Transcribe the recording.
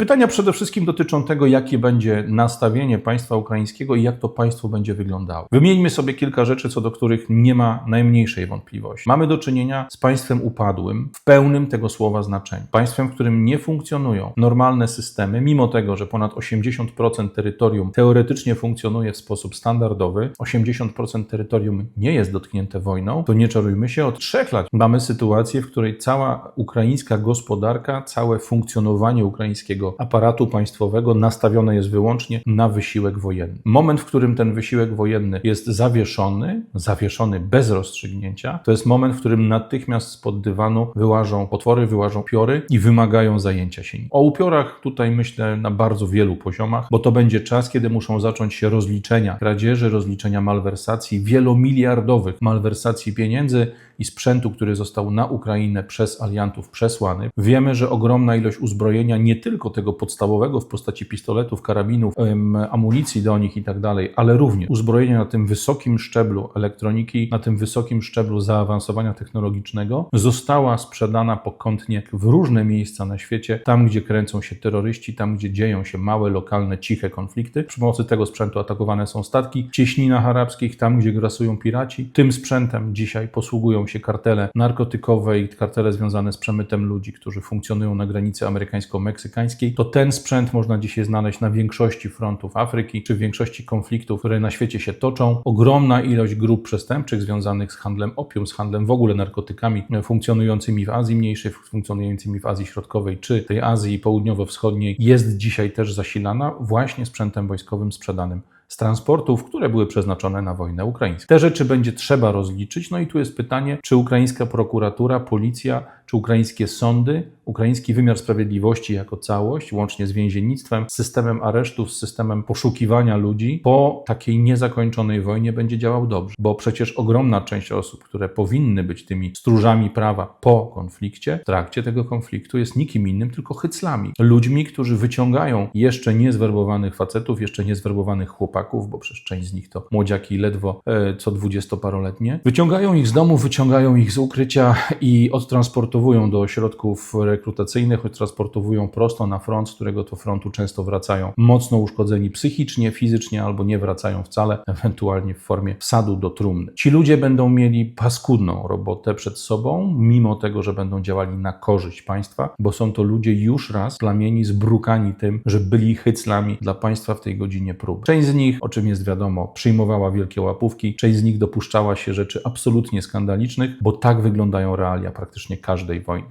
Pytania przede wszystkim dotyczą tego, jakie będzie nastawienie państwa ukraińskiego i jak to państwo będzie wyglądało. Wymieńmy sobie kilka rzeczy, co do których nie ma najmniejszej wątpliwości. Mamy do czynienia z państwem upadłym w pełnym tego słowa znaczeniu. Państwem, w którym nie funkcjonują normalne systemy, mimo tego, że ponad 80% terytorium teoretycznie funkcjonuje w sposób standardowy, 80% terytorium nie jest dotknięte wojną, to nie czarujmy się, od trzech lat mamy sytuację, w której cała ukraińska gospodarka, całe funkcjonowanie ukraińskiego aparatu państwowego nastawione jest wyłącznie na wysiłek wojenny. Moment, w którym ten wysiłek wojenny jest zawieszony, zawieszony bez rozstrzygnięcia, to jest moment, w którym natychmiast spod dywanu wyłażą potwory, wyłażą piory i wymagają zajęcia się nim. O upiorach tutaj myślę na bardzo wielu poziomach, bo to będzie czas, kiedy muszą zacząć się rozliczenia kradzieży, rozliczenia malwersacji, wielomiliardowych malwersacji pieniędzy i sprzętu, który został na Ukrainę przez aliantów przesłany. Wiemy, że ogromna ilość uzbrojenia, nie tylko tego podstawowego w postaci pistoletów, karabinów, amunicji do nich i tak dalej, ale również uzbrojenia na tym wysokim szczeblu elektroniki, na tym wysokim szczeblu zaawansowania technologicznego, została sprzedana pokątnie w różne miejsca na świecie, tam gdzie kręcą się terroryści, tam gdzie dzieją się małe, lokalne, ciche konflikty. Przy pomocy tego sprzętu atakowane są statki w cieśninach arabskich, tam gdzie grasują piraci. Tym sprzętem dzisiaj posługują się kartele narkotykowe i kartele związane z przemytem ludzi, którzy funkcjonują na granicy amerykańsko-meksykańskiej. To ten sprzęt można dzisiaj znaleźć na większości frontów Afryki, czy w większości konfliktów, które na świecie się toczą. Ogromna ilość grup przestępczych związanych z handlem opium, z handlem w ogóle narkotykami, e, funkcjonującymi w Azji Mniejszej, funkcjonującymi w Azji Środkowej, czy tej Azji Południowo-Wschodniej, jest dzisiaj też zasilana właśnie sprzętem wojskowym sprzedanym z transportów, które były przeznaczone na wojnę ukraińską. Te rzeczy będzie trzeba rozliczyć. No i tu jest pytanie, czy ukraińska prokuratura, policja, czy ukraińskie sądy, ukraiński wymiar sprawiedliwości jako całość, łącznie z więziennictwem, systemem aresztów, systemem poszukiwania ludzi, po takiej niezakończonej wojnie będzie działał dobrze. Bo przecież ogromna część osób, które powinny być tymi stróżami prawa po konflikcie, w trakcie tego konfliktu jest nikim innym, tylko hyclami. Ludźmi, którzy wyciągają jeszcze niezwerbowanych facetów, jeszcze niezwerbowanych chłopaków, bo przecież część z nich to młodziaki ledwo e, co dwudziestoparoletnie. Wyciągają ich z domu, wyciągają ich z ukrycia i odtransportowują do ośrodków rekrutacyjnych, transportowują prosto na front, z którego to frontu często wracają mocno uszkodzeni psychicznie, fizycznie albo nie wracają wcale, ewentualnie w formie wsadu do trumny. Ci ludzie będą mieli paskudną robotę przed sobą, mimo tego, że będą działali na korzyść państwa, bo są to ludzie już raz plamieni, zbrukani tym, że byli hyclami dla państwa w tej godzinie próby. Część z nich, o czym jest wiadomo, przyjmowała wielkie łapówki, część z nich dopuszczała się rzeczy absolutnie skandalicznych, bo tak wyglądają realia praktycznie they won't